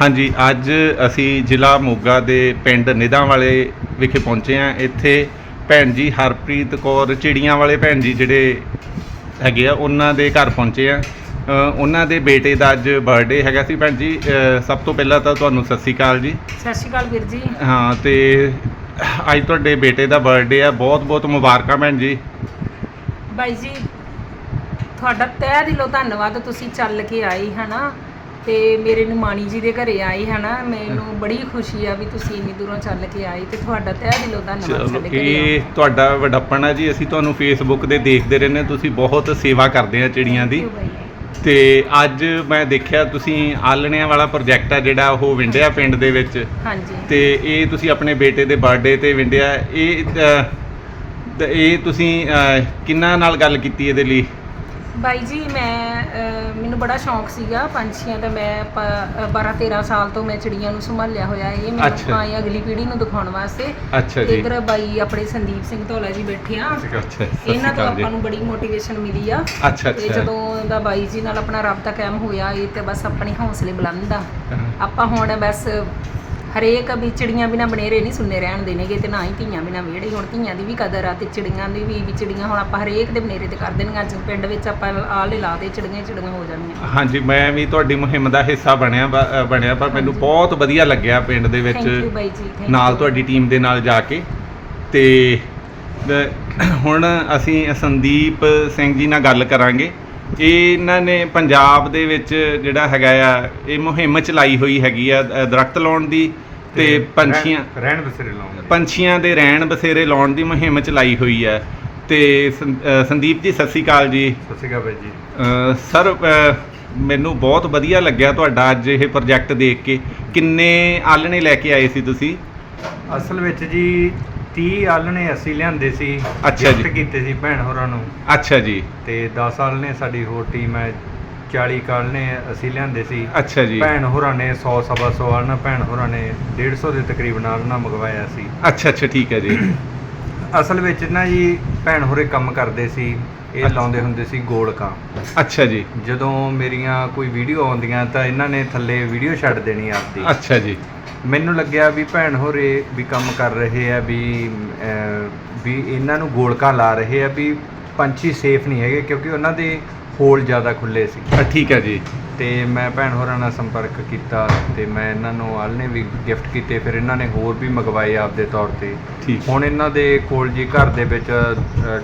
ਹਾਂਜੀ ਅੱਜ ਅਸੀਂ ਜ਼ਿਲ੍ਹਾ ਮੋਗਾ ਦੇ ਪਿੰਡ ਨਿਧਾਂ ਵਾਲੇ ਵਿਖੇ ਪਹੁੰਚੇ ਹਾਂ। ਇੱਥੇ ਭੈਣ ਜੀ ਹਰਪ੍ਰੀਤ ਕੌਰ ਚਿੜੀਆਂ ਵਾਲੇ ਭੈਣ ਜੀ ਜਿਹੜੇ ਹੈਗੇ ਆ ਉਹਨਾਂ ਦੇ ਘਰ ਪਹੁੰਚੇ ਆ ਉਹਨਾਂ ਦੇ ਬੇਟੇ ਦਾ ਅੱਜ ਬਰਥਡੇ ਹੈਗਾ ਸੀ ਭੈਣ ਜੀ। ਸਭ ਤੋਂ ਪਹਿਲਾਂ ਤਾਂ ਤੁਹਾਨੂੰ ਸਤਿ ਸ਼੍ਰੀ ਅਕਾਲ ਜੀ। ਸਤਿ ਸ਼੍ਰੀ ਅਕਾਲ ਵੀਰ ਜੀ। ਹਾਂ ਤੇ ਅੱਜ ਤੁਹਾਡੇ ਬੇਟੇ ਦਾ ਬਰਥਡੇ ਆ। ਬਹੁਤ ਬਹੁਤ ਮੁਬਾਰਕਾਂ ਭੈਣ ਜੀ। ਬਾਈ ਜੀ ਤੁਹਾਡਾ ਤਹਿ ਦਿਲੋਂ ਧੰਨਵਾਦ ਤੁਸੀਂ ਚੱਲ ਕੇ ਆਏ ਹਨਾ? ਤੇ ਮੇਰੇ ਨਿਮਾਣੀ ਜੀ ਦੇ ਘਰੇ ਆਏ ਹਨਾ ਮੈਨੂੰ ਬੜੀ ਖੁਸ਼ੀ ਆ ਵੀ ਤੁਸੀਂ ਇੰਨੀ ਦੂਰੋਂ ਚੱਲ ਕੇ ਆਏ ਤੇ ਤੁਹਾਡਾ ਤਹਿ ਦਿਲੋਂ ਧੰਨਵਾਦ ਚਲੋ ਸਾਡੇ ਘਰੇ ਇਹ ਤੁਹਾਡਾ ਵਡੱਪਣ ਆ ਜੀ ਅਸੀਂ ਤੁਹਾਨੂੰ ਫੇਸਬੁੱਕ ਤੇ ਦੇਖਦੇ ਰਹਿੰਦੇ ਹਾਂ, ਤੁਸੀਂ ਬਹੁਤ ਸੇਵਾ ਕਰਦੇ ਆ ਚਿੜੀਆਂ ਦੀ। Thank you ਬਾਈ। ਤੇ ਅੱਜ ਮੈਂ ਦੇਖਿਆ ਤੁਸੀਂ ਆਲਣਿਆਂ ਵਾਲਾ ਪ੍ਰੋਜੈਕਟ ਆ ਜਿਹੜਾ ਉਹ ਵਿੰਡਿਆ ਪਿੰਡ ਦੇ ਵਿੱਚ। ਹਾਂਜੀ। ਤੇ ਇਹ ਤੁਸੀਂ ਆਪਣੇ ਬੇਟੇ ਦੇ ਬਰਥਡੇ ਤੇ ਵਿੰਡਿਆ ਇਹ ਤੇ ਇਹ ਤੁਸੀਂ ਕਿੰਨਾ ਨਾਲ ਗੱਲ ਕੀਤੀ ਇਹਦੇ ਲਈ? ਬਾਈ ਜੀ ਮੈਂ ਮੈਨੂੰ ਬੜਾ ਸ਼ੌਂਕ ਸੀਗਾ ਪੰਛੀਆਂ ਦਾ ਮੈਂ 12 13 ਸਾਲ ਤੋਂ ਮੈਂ ਚਿੜੀਆਂ ਨੂੰ ਸੰਭਾਲਿਆ ਹੋਇਆ ਇਹ। ਮੈਨੂੰ ਆਏ ਅਗਲੀ ਪੀੜ੍ਹੀ ਨੂੰ ਦਿਖਾਉਣ ਵਾਸਤੇ ਅੱਛਾ ਤੇ ਜੀ। ਇਧਰ ਬਾਈ ਆਪਣੇ ਸੰਦੀਪ ਸਿੰਘ ਧੌਲਾ ਜੀ ਬੈਠੇ ਆ। ਇਹਨਾਂ ਤੋਂ ਆਪਾਂ ਨੂੰ ਬੜੀ ਮੋਟੀਵੇਸ਼ਨ ਮਿਲੀ ਆ। ਅੱਛਾ ਤੇ ਅੱਛਾ। ਜਦੋਂ ਦਾ ਬਾਈ ਜੀ ਨਾਲ ਆਪਣਾ ਰਾਬਤਾ ਕਾਇਮ ਹੋਇਆ ਇਹ ਤੇ ਬਸ ਆਪਣੀ ਹੌਸਲੇ ਬੁਲੰਦ ਆ। ਆਪਾਂ ਹੁਣ ਬਸ ਹਰੇਕ ਵੀ ਚਿੜੀਆਂ ਬਿਨਾ ਬਨੇਰੇ ਨਹੀਂ ਸੁਣਨੇ ਰਹਿਣ ਦੇਣਗੇ ਤੇ ਨਾ ਹੀ ਧੀਆਂ ਬਿਨਾ ਵਿਹੜੇ ਹੁਣ ਧੀਆਂ ਦੀ ਵੀ ਕਦਰ ਆ ਤੇ ਚਿੜੀਆਂ ਦੀ ਵੀ ਵੀ ਚਿੜੀਆਂ ਹੁਣ ਆਪਾਂ ਹਰੇਕ ਦੇ ਬਨੇਰੇ ਤੇ ਕਰ ਦੇਣੀਆਂ ਅੱਜ ਪਿੰਡ ਵਿੱਚ ਆਪਾਂ ਆਲੇ ਲਾ ਦੇ ਚਿੜੀਆਂ ਚਿੜੀਆਂ ਹੋ ਜਾਣੀਆਂ ਹਾਂਜੀ ਮੈਂ ਵੀ ਤੁਹਾਡੀ ਮੁਹਿੰਮ ਦਾ ਹਿੱਸਾ ਬਣਿਆ ਬ- ਬਣਿਆ ਪਰ ਮੈਨੂੰ। ਬਹੁਤ ਵਧੀਆ ਲੱਗਿਆ ਪਿੰਡ ਦੇ ਵਿੱਚ ਥੈਂਕ ਯੂ ਬਾਈ ਜੀ thank ਨਾਲ you। ਤੁਹਾਡੀ ਟੀਮ ਦੇ ਨਾਲ ਜਾ ਕੇ ਤੇ ਦ- ਹੁਣ ਅਸੀਂ ਸੰਦੀਪ ਸਿੰਘ ਜੀ ਨਾਲ ਗੱਲ ਕਰਾਂਗੇ ਇਹ ਇਹਨਾਂ ਨੇ ਪੰਜਾਬ ਦੇ ਵਿੱਚ ਜਿਹੜਾ ਹੈਗਾ ਆ ਇਹ ਮੁਹਿੰਮ ਚਲਾਈ ਹੋਈ ਹੈਗੀ ਆ ਅ, ਦਰਖਤ ਲਾਉਣ ਦੀ ਤੇ ਪੰਛੀਆਂ ਰਹਿਣ- ਬਸੇਰੇ ਲਾਉਂਗੇ ਪੰਛੀਆਂ ਦੇ ਰਹਿਣ ਬਸੇਰੇ ਲਾਉਣ ਦੀ ਮੁਹਿੰਮ ਚਲਾਈ ਹੋਈ ਹੈ। ਤੇ ਸੰਦੀਪ ਜੀ ਸਤਿ ਸ਼੍ਰੀ ਅਕਾਲ ਜੀ। ਸਤਿ ਸ਼੍ਰੀ ਅਕਾਲ ਬਾਈ ਜੀ। ਸਰ ਮੈਨੂੰ ਬਹੁਤ ਵਧੀਆ ਲੱਗਿਆ ਤੁਹਾਡਾ ਅੱਜ ਇਹ ਪ੍ਰੋਜੈਕਟ ਦੇਖ ਕੇ। ਕਿੰਨੇ ਆਲਣੇ ਲੈ ਕੇ ਆਏ ਸੀ ਤੁਸੀਂ? ਅਸਲ ਵਿੱਚ ਜੀ 30 ਆਲਣੇ ਅਸੀਂ ਲਿਆਂਦੇ ਸੀ ਅੱਛਾ ਜੀ। ਕੀਤੇ ਸੀ ਭੈਣ ਹੋਰਾਂ ਨੂੰ। ਅੱਛਾ ਜੀ। ਤੇ 10 ਆਲਣੇ ਸਾਡੀ ਹੋਰ ਟੀਮ ਹੈ। 40 ਆਲਣੇ ਅਸੀਂ ਲਿਆਂਦੇ ਸੀ। ਅੱਛਾ ਜੀ। ਭੈਣ ਹੋਰਾਂ ਨੇ 100 ਸਵਾ 100 ਆਲਣਾ ਭੈਣ ਹੋਰਾਂ ਨੇ 150 ਦੇ ਤਕਰੀਬਨ ਆਲਣਾ ਮੰਗਵਾਇਆ ਸੀ। ਅੱਛਾ ਅੱਛਾ ਠੀਕ ਹੈ ਜੀ। ਅਸਲ ਵਿੱਚ ਨਾ ਜੀ ਭੈਣ ਹੋਰੇ ਕੰਮ ਕਰਦੇ ਸੀ ਇਹ। ਲਾਉਂਦੇ ਹੁੰਦੇ ਸੀ ਗੋਲਕਾਂ ਅੱਛਾ ਜੀ। ਜਦੋਂ ਮੇਰੀਆਂ ਕੋਈ ਵੀਡੀਓ ਆਉਂਦੀਆਂ ਤਾਂ ਇਹਨਾਂ ਨੇ ਥੱਲੇ ਵੀਡੀਓ ਛੱਡ ਦੇਣੀ ਆਪਦੀ। ਅੱਛਾ ਜੀ। ਮੈਨੂੰ ਲੱਗਿਆ ਵੀ ਭੈਣ ਹੋਰੇ ਵੀ ਕੰਮ ਕਰ ਰਹੇ ਆ ਵੀ ਵੀ ਇਹਨਾਂ ਨੂੰ ਗੋਲਕਾਂ ਲਾ ਰਹੇ ਆ ਵੀ ਪੰਛੀ ਸੇਫ ਨਹੀਂ ਹੈਗੇ ਕਿਉਂਕਿ ਉਹਨਾਂ ਦੇ ਹੋਲ ਜ਼ਿਆਦਾ ਖੁੱਲੇ ਸੀ। ਅ, ਠੀਕ ਹੈ ਜੀ। ਤੇ ਮੈਂ ਭੈਣ ਹੋਰਾਂ ਨਾਲ ਸੰਪਰਕ ਕੀਤਾ ਤੇ ਮੈਂ ਇਹਨਾਂ ਨੂੰ ਆਲਣੇ ਵੀ ਗਿਫਟ ਕੀਤੇ ਫਿਰ ਇਹਨਾਂ ਨੇ ਹੋਰ ਵੀ ਮੰਗਵਾਏ ਆਪਦੇ ਤੌਰ ਤੇ। ਠੀਕ। ਹੁਣ ਇਹਨਾਂ ਦੇ ਕੋਲ ਜੀ ਘਰ ਦੇ ਵਿੱਚ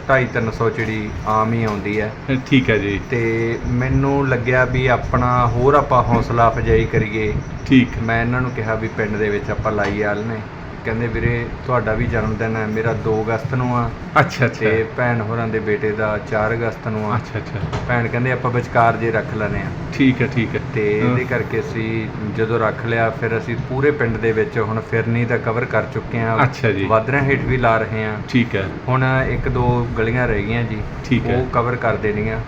2.5-300 ਚਿੜੀ ਆਮ ਹੀ ਆਉਂਦੀ ਹੈ। ਅ, ਠੀਕ ਹੈ ਜੀ। ਤੇ ਮੈਨੂੰ ਲੱਗਿਆ ਵੀ ਆਪਣਾ ਹੋਰ ਆਪਾਂ ਹੌਸਲਾ ਅਫਜਾਈ ਕਰੀਏ। ਠੀਕ। ਮੈਂ ਇਹਨਾਂ ਨੂੰ ਕਿਹਾ ਵੀ ਪਿੰਡ ਦੇ ਵਿੱਚ ਆਪਾਂ ਲਾਈ ਆਲ ਨੇ। ਕਹਿੰਦੇ ਵੀਰੇ ਤੁਹਾਡਾ ਵੀ ਜਨਮ ਦਿਨ ਹੈ ਮੇਰਾ 2 ਅਗਸਤ ਨੂੰ ਆ। ਅੱਛਾ ਤੇ ਅੱਛਾ ਭੈਣ ਹੋਰਾਂ ਦੇ ਬੇਟੇ ਦਾ 4 ਅਗਸਤ ਨੂੰ ਆ। ਅੱਛਾ ਅੱਛਾ। ਭੈਣ ਕਹਿੰਦੇ ਆਪਾਂ ਵਿਚਕਾਰ ਜੇ ਰੱਖ ਲੈਨੇ ਆ। ਠੀਕ ਹੈ ਠੀਕ ਹੈ। ਤੇ। ਇਹਦੇ ਕਰਕੇ ਅਸੀਂ ਜਦੋਂ ਰੱਖ ਲਿਆ ਫਿਰ ਅਸੀਂ ਪੂਰੇ ਪਿੰਡ ਦੇ ਵਿੱਚ ਹੁਣ ਫਿਰਨੀ ਤਾਂ ਕਵਰ ਕਰ ਚੁੱਕੇ ਆ। ਅੱਛਾ ਜੀ। ਵਾਦਰਾਂ ਹੇਠ ਵੀ ਲਾ ਰਹੇ ਆ। ਠੀਕ ਹੈ। ਹੁਣ ਇੱਕ ਦੋ ਗਲੀਆਂ ਰਹਿ ਗਈਆਂ ਜੀ। ਠੀਕ ਹੈ। ਉਹ ਕਵਰ ਕਰ ਦੇਣੀਆਂ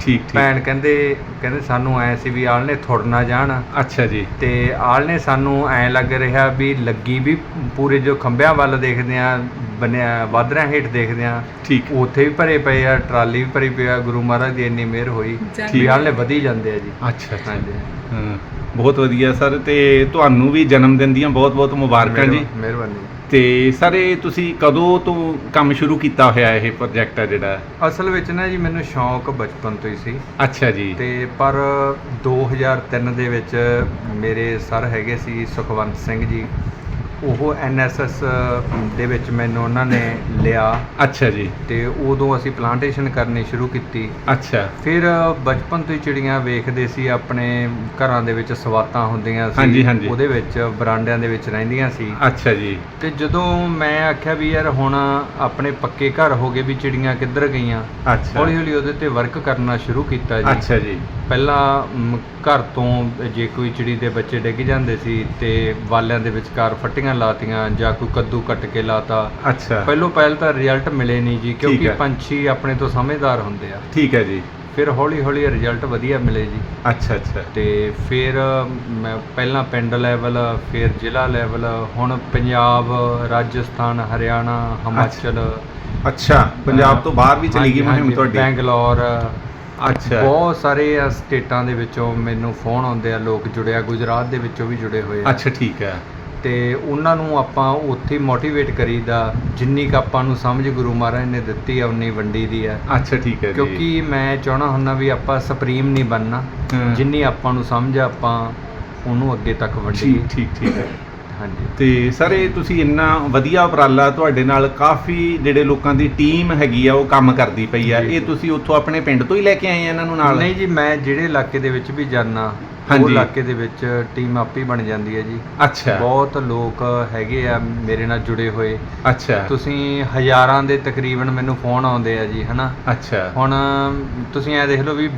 ਠੀਕ ਠੀਕ। ਭੈਣ ਕਹਿੰਦੇ ਕਹਿੰਦੇ ਸਾਨੂੰ ਐ ਸੀ ਵੀ ਆਲਣੇ ਥੁੜ ਨਾ ਜਾਣ। ਅੱਛਾ ਜੀ। ਤੇ ਆਲਣੇ ਸਾਨੂੰ ਐ ਲੱਗ ਰਿਹਾ ਵੀ ਲੱਗੀ ਵੀ ਪੂਰੇ ਜੋ ਖੰਭਿਆਂ ਵੱਲ ਦੇਖਦੇ ਆ ਬਣਿਆ ਵਾਦਰਾਂ ਹੇਠ ਦੇਖਦੇ ਆ। ਠੀਕ। ਉੱਥੇ ਵੀ ਭਰੇ ਪਏ ਆ ਟਰਾਲੀ ਵੀ ਭਰੀ ਪਈ ਆ ਗੁਰੂ ਮਹਾਰਾਜ ਦੀ ਇੰਨੀ ਮਿਹਰ ਹੋਈ ਵੀ ਆਲਣੇ ਵਧੀ ਜਾਂਦੇ ਆ ਜੀ। ਅੱਛਾ ਅੱਛਾ। ਹਾਂਜੀ। ਹਾਂ, ਬਹੁਤ ਵਧੀਆ ਸਰ ਤੇ ਤੁਹਾਨੂੰ ਵੀ ਜਨਮ ਦਿਨ ਦੀਆਂ ਬਹੁਤ ਬਹੁਤ ਮੁਬਾਰਕਾਂ ਜੀ। ਮਿਹਰਬਾਨੀ- ਤੇ ਸਰ ਇਹ ਤੁਸੀਂ ਕਦੋਂ ਤੋਂ ਕੰਮ ਸ਼ੁਰੂ ਕੀਤਾ ਹੋਇਆ ਇਹ ਪ੍ਰੋਜੈਕਟ ਹੈ ਜਿਹੜਾ? ਅਸਲ ਵਿੱਚ ਨਾ ਜੀ ਮੈਨੂੰ ਸ਼ੌਂਕ ਬਚਪਨ ਤੋਂ ਹੀ ਸੀ। ਅੱਛਾ ਜੀ। ਤੇ ਪਰ 2003 ਦੇ ਵਿੱਚ ਮੇਰੇ ਸਰ ਹੈਗੇ ਸੀ ਸੁਖਵੰਤ ਸਿੰਘ ਜੀ। ਉਹ ਐਨਐਸਐਸ ਦੇ ਵਿੱਚ ਮੈਨੂੰ ਉਹਨਾਂ ਨੇ ਲਿਆ। ਅੱਛਾ ਜੀ। ਤੇ ਉਦੋਂ ਅਸੀਂ ਪਲਾਂਟੇਸ਼ਨ ਕਰਨੀ ਸ਼ੁਰੂ ਕੀਤੀ। ਅੱਛਾ। ਫਿਰ ਬਚਪਨ ਤੋਂ ਹੀ ਚਿੜੀਆਂ ਵੇਖਦੇ ਸੀ ਆਪਣੇ ਘਰਾਂ ਦੇ ਵਿੱਚ ਸਵਾਤਾਂ ਹੁੰਦੀਆਂ ਸੀ। ਉਹਦੇ ਵਿੱਚ ਬਰਾਂਡਿਆਂ ਦੇ ਵਿੱਚ ਰਹਿੰਦੀਆਂ ਸੀ। ਅੱਛਾ ਜੀ। ਤੇ ਜਦੋਂ ਮੈਂ ਆਖਿਆ ਵੀ ਯਾਰ ਹੁਣ ਆਪਣੇ ਪੱਕੇ ਘਰ ਹੋ ਗਏ ਵੀ ਚਿੜੀਆਂ ਕਿੱਧਰ ਗਈਆਂ। ਹੌਲੀ ਹੌਲੀ ਉਹਦੇ ਤੇ ਵਰਕ ਕਰਨਾ ਸ਼ੁਰੂ ਕੀਤਾ ਜੀ। ਅੱਛਾ ਜੀ। ਪਹਿਲਾਂ ਘਰ ਤੋਂ ਜੇ ਕੋਈ ਚਿੜੀ ਦੇ ਬੱਚੇ ਡਿੱਗ ਜਾਂਦੇ ਸੀ ਤੇ ਵਾਲਿਆਂ ਦੇ ਵਿਚਕਾਰ ਫੱਟੀਆਂ ਲਾਤੀਆਂ ਜਾਂ ਕੋਈ ਕੱਦੂ ਕੱਟ ਕੇ ਲਾਤਾ। ਅੱਛਾ। ਪਹਿਲੋਂ ਪਹਿਲ ਤਾਂ ਰਿਜ਼ਲਟ ਮਿਲੇ ਨਹੀਂ ਜੀ ਕਿਉਂਕਿ ਹੈ। ਪੰਛੀ ਆਪਣੇ ਤੋਂ ਸਮਝਦਾਰ ਹੁੰਦੇ ਆ। ਠੀਕ ਹੈ ਜੀ। ਫਿਰ ਹੌਲੀ ਹੌਲੀ ਰਿਜ਼ਲਟ ਵਧੀਆ ਮਿਲੇ ਜੀ। ਅੱਛਾ ਅੱਛਾ। ਤੇ ਫਿਰ ਮੈਂ ਪਹਿਲਾਂ ਪਿੰਡ ਲੈਵਲ ਫਿਰ ਜ਼ਿਲ੍ਹਾ ਲੈਵਲ ਹੁਣ ਪੰਜਾਬ ਰਾਜਸਥਾਨ ਹਰਿਆਣਾ ਹਿਮਾਚਲ। ਅੱਛਾ ਪੰਜਾਬ ਤੋਂ ਬਾਹਰ ਵੀ ਚਲੀ ਗਈ ਹਾਂਜੀ, ਮੁਹਿੰਮ ਹਾਂਜੀ, ਤੁਹਾਡੀ? ਬੈਂਗਲੌਰ। ਅੱਛਾ। ਬਹੁਤ ਸਾਰੇ ਆ ਸਟੇਟਾਂ ਦੇ ਵਿੱਚੋਂ ਮੈਨੂੰ ਫੋਨ ਆਉਂਦੇ ਆ ਲੋਕ ਜੁੜਿਆ ਗੁਜਰਾਤ ਦੇ ਵਿੱਚੋਂ ਵੀ ਜੁੜੇ ਹੋਏ ਆ। ਅੱਛਾ ਠੀਕ ਹੈ। ਤੇ ਉਹਨਾਂ ਨੂੰ ਆਪਾਂ ਉੱਥੇ ਮੋਟੀਵੇਟ ਕਰੀਦਾ ਜਿੰਨੀ ਕੁ ਆਪਾਂ ਨੂੰ ਸਮਝ ਗੁਰੂ ਮਹਾਰਾਜ ਨੇ ਦਿੱਤੀ ਆ ਉਨੀ ਵੰਡੀ ਦੀ ਆ। ਅੱਛਾ ਠੀਕ ਹੈ ਜੀ। ਕਿਉਂਕਿ ਮੈਂ ਚਾਹਣਾ ਹੁੰਦਾ ਵੀ ਆਪਾਂ ਸੁਪਰੀਮ ਨਹੀਂ ਬਣਨਾ। ਜਿੰਨੀ ਆਪਾਂ ਨੂੰ ਸਮਝ ਆ ਆਪਾਂ ਉਹਨੂੰ ਅੱਗੇ ਤੱਕ ਵੰਡੀਏ। ਠੀਕ ਠੀਕ ਠੀਕ। ਹੈ ਹਾਂਜੀ। ਤੇ ਸਰ ਇਹ ਤੁਸੀਂ ਇੰਨਾ ਵਧੀਆ ਉਪਰਾਲਾ ਤੁਹਾਡੇ ਨਾਲ ਕਾਫੀ ਜਿਹੜੇ ਲੋਕਾਂ ਦੀ ਟੀਮ ਹੈਗੀ ਆ ਉਹ ਕੰਮ ਕਰਦੀ ਪਈ ਆ। ਇਹ। ਤੁਸੀਂ ਉੱਥੋਂ ਆਪਣੇ ਪਿੰਡ ਤੋਂ ਹੀ ਲੈ ਕੇ ਆਏ ਆ ਇਹਨਾਂ ਨੂੰ ਨਾਲ? ਨਹੀਂ ਜੀ ਮੈਂ ਜਿਹੜੇ ਇਲਾਕੇ ਦੇ ਵਿੱਚ ਵੀ ਜਾਣਾ ਉਹ। ਇਲਾਕੇ ਦੇ ਵਿੱਚ ਟੀਮ ਆਪੇ ਹੀ ਬਣ ਜਾਂਦੀ ਹੈ ਜੀ। ਅੱਛਾ। ਬਹੁਤ ਲੋਕ ਹੈਗੇ ਆ ਮੇਰੇ ਨਾਲ ਜੁੜੇ ਹੋਏ। ਅੱਛਾ। ਤੁਸੀਂ ਹਜ਼ਾਰਾਂ ਦੇ ਤਕਰੀਬਨ ਮੈਨੂੰ ਫੋਨ ਆਉਂਦੇ ਆ ਜੀ ਹਨਾ? ਅੱਛਾ। ਹੁਣ ਤੁਸੀਂ ਐ ਦੇਖ ਲਓ ਵੀ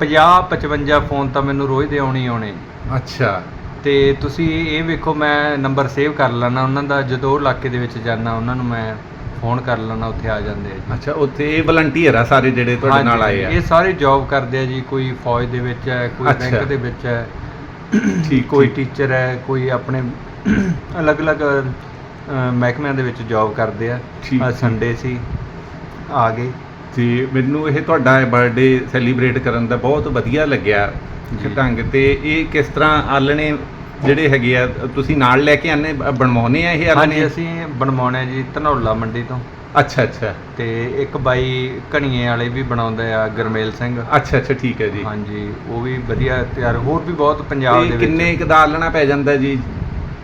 50 55 ਫੋਨ ਤਾਂ ਮੈਨੂੰ ਰੋਜ਼ ਦੇ ਆਉਣੇ ਹੀ ਆਉਣੇ। ਅੱਛਾ। ਤੇ ਤੁਸੀਂ ਇਹ ਵੇਖੋ ਮੈਂ ਨੰਬਰ ਸੇਵ ਕਰ ਲੈਣਾ ਉਹਨਾਂ ਦਾ ਜਦੋਂ ਉਹ ਇਲਾਕੇ ਦੇ ਵਿੱਚ ਜਾਣਾ ਉਹਨਾਂ ਨੂੰ ਮੈਂ ਫੋਨ ਕਰ ਲੈਣਾ ਉੱਥੇ ਆ ਜਾਂਦੇ ਆ ਜੀ ਅੱਛਾ ਉੱਥੇ ਇਹ ਵਲੰਟੀਅਰ ਆ ਸਾਰੇ ਜਿਹੜੇ ਤੁਹਾਡੇ ਨਾਲ ਆਏ ਆ ਇਹ ਸਾਰੇ ਜੌਬ ਕਰਦੇ ਆ ਜੀ ਕੋਈ ਫੌਜ ਦੇ ਵਿੱਚ ਹੈ ਕੋਈ। ਬੈਂਕ ਦੇ ਵਿੱਚ ਹੈ ਠੀਕ ਕੋਈ। ਟੀਚਰ ਹੈ ਕੋਈ ਆਪਣੇ ਅਲੱਗ-ਅਲੱਗ ਮਹਿਕਮਿਆਂ ਦੇ ਵਿੱਚ ਜੌਬ ਕਰਦੇ ਆ ਅੱਜ। ਸੰਡੇ ਸੀ ਆ ਗਏ ਤੇ ਮੈਨੂੰ ਇਹ ਤੁਹਾਡਾ ਬਰਥਡੇ ਸੈਲੀਬ੍ਰੇਟ ਕਰਨ ਦਾ ਬਹੁਤ ਵਧੀਆ ਲੱਗਿਆ। ਢੰਗ ਤੇ ਇਹ ਕਿਸ ਤਰ੍ਹਾਂ ਆਲਣੇ ਜਿਹੜੇ ਹੈਗੇ ਆ ਤੁਸੀਂ ਨਾਲ ਲੈ ਕੇ ਆਨੇ ਬਣਵਾਉਨੇ ਆ ਇਹ ਹਾਂਜੀ ਅਸੀਂ ਬਣਵਾਉਣੇ ਆ ਜੀ ਧਨੌਲਾ ਮੰਡੀ ਤੋਂ। ਅੱਛਾ ਅੱਛਾ। ਤੇ ਇੱਕ ਬਾਈ ਘਣੀਏ ਵਾਲੇ ਵੀ ਬਣਾਉਂਦੇ ਆ ਗਰਮੇਲ ਸਿੰਘ। ਅੱਛਾ ਅੱਛਾ ਠੀਕ ਹੈ ਜੀ। ਹਾਂਜੀ ਉਹ ਵੀ ਵਧੀਆ ਤਿਆਰ ਹੋਰ ਵੀ ਬਹੁਤ ਪੰਜਾਬ ਤੇ ਦੇ ਕਿੰਨੇ ਵਿੱਚ ਕੁ ਦਾ ਆਲਣਾ ਪੈ ਜਾਂਦਾ ਜੀ?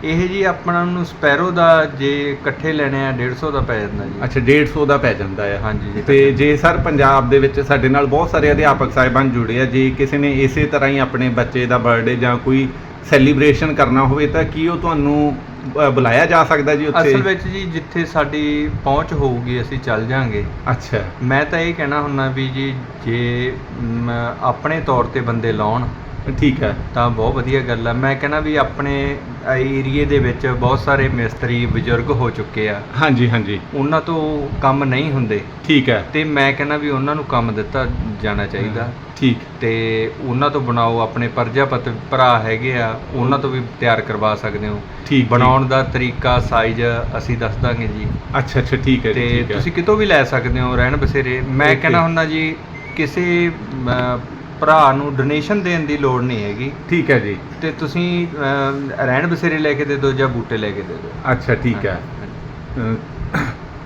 ਇਹ ਜੀ ਆਪਣਾ ਨੂੰ ਸਪੈਰੋ ਦਾ ਜੇ ਇਕੱਠੇ ਲੈਣੇ ਆ 150 ਦਾ ਪੈ ਜਾਂਦਾ ਜੀ। ਅੱਛਾ 150 ਦਾ ਪੈ ਜਾਂਦਾ ਆ। ਹਾਂਜੀ ਜੀ ਤੇ ਜੇ ਸਰ ਪੰਜਾਬ ਦੇ ਵਿੱਚ ਸਾਡੇ ਨਾਲ ਬਹੁਤ ਸਾਰੇ ਅਧਿਆਪਕ ਸਾਹਿਬਾਨ ਜੁੜੇ ਆ ਜੇ ਕਿਸੇ ਨੇ ਇਸੇ ਤਰ੍ਹਾਂ ਹੀ ਆਪਣੇ ਬੱਚੇ ਦਾ ਬਰਥਡੇ ਜਾਂ ਕੋਈ ਸੈਲੀਬ੍ਰੇਸ਼ਨ ਕਰਨਾ ਹੋਵੇ ਤਾਂ ਕੀ ਉਹ ਤੁਹਾਨੂੰ ਅ, ਬੁਲਾਇਆ ਜਾ ਸਕਦਾ ਜੀ ਉੱਥੇ? ਅਸਲ ਵਿੱਚ ਜੀ ਜਿੱਥੇ ਸਾਡੀ ਪਹੁੰਚ ਹੋਊਗੀ ਅਸੀਂ ਚੱਲ ਜਾਾਂਗੇ। ਅੱਛਾ। ਮੈਂ ਤਾਂ ਇਹ ਕਹਿਣਾ ਹੁੰਦਾ ਵੀ ਜੀ ਜੇ ਮ, ਆਪਣੇ ਤੌਰ ਤੇ ਬੰਦੇ ਲਾਉਣ ਠੀਕ ਹੈ ਤਾਂ ਬਹੁਤ ਵਧੀਆ ਗੱਲ ਆ। ਮੈਂ ਕਹਿਣਾ ਵੀ ਆਪਣੇ ਏਰੀਏ ਦੇ ਵਿੱਚ ਬਹੁਤ ਸਾਰੇ ਮਿਸਤਰੀ ਬਜ਼ੁਰਗ ਹੋ ਚੁੱਕੇ ਆ। ਹਾਂਜੀ ਹਾਂਜੀ। ਉਹਨਾਂ ਤੋਂ ਕੰਮ ਨਹੀਂ ਹੁੰਦੇ। ਠੀਕ ਹੈ। ਤੇ ਮੈਂ ਕਹਿੰਦਾ ਵੀ ਉਹਨਾਂ ਨੂੰ ਕੰਮ ਦਿੱਤਾ ਜਾਣਾ ਚਾਹੀਦਾ। ਠੀਕ। ਤੇ ਉਹਨਾਂ ਤੋਂ ਬਣਾਓ ਆਪਣੇ ਪ੍ਰਜਾਪਤ ਭਰਾ ਹੈਗੇ ਆ ਉਹਨਾਂ ਤੋਂ ਵੀ ਤਿਆਰ ਕਰਵਾ ਸਕਦੇ ਹੋ। ਠੀਕ ਬਣਾਉਣ ਦਾ ਤਰੀਕਾ ਸਾਈਜ਼ ਅਸੀਂ ਦੱਸ ਦਾਂਗੇ ਜੀ। ਅੱਛਾ ਅੱਛਾ ਠੀਕ ਹੈ ਤੇ ਤੁਸੀਂ ਕਿਤੋਂ ਵੀ ਲੈ ਸਕਦੇ ਹੋ ਰਹਿਣ ਬਸੇਰੇ। ਮੈਂ. ਕਹਿੰਦਾ ਹੁੰਦਾ ਜੀ ਕਿਸੇ ਭਰਾ ਨੂੰ ਡੋਨੇਸ਼ਨ ਦੇਣ ਦੀ ਲੋੜ ਨਹੀਂ ਹੈਗੀ। ਠੀਕ ਹੈ ਜੀ। ਤੇ ਤੁਸੀਂ ਰਹਿਣ ਬਸੇਰੇ ਲੈ ਕੇ ਦੇ ਦਿਓ ਜਾਂ ਬੂਟੇ ਲੈ ਕੇ ਦੇ ਦਿਓ। ਅੱਛਾ ਠੀਕ ਹੈ।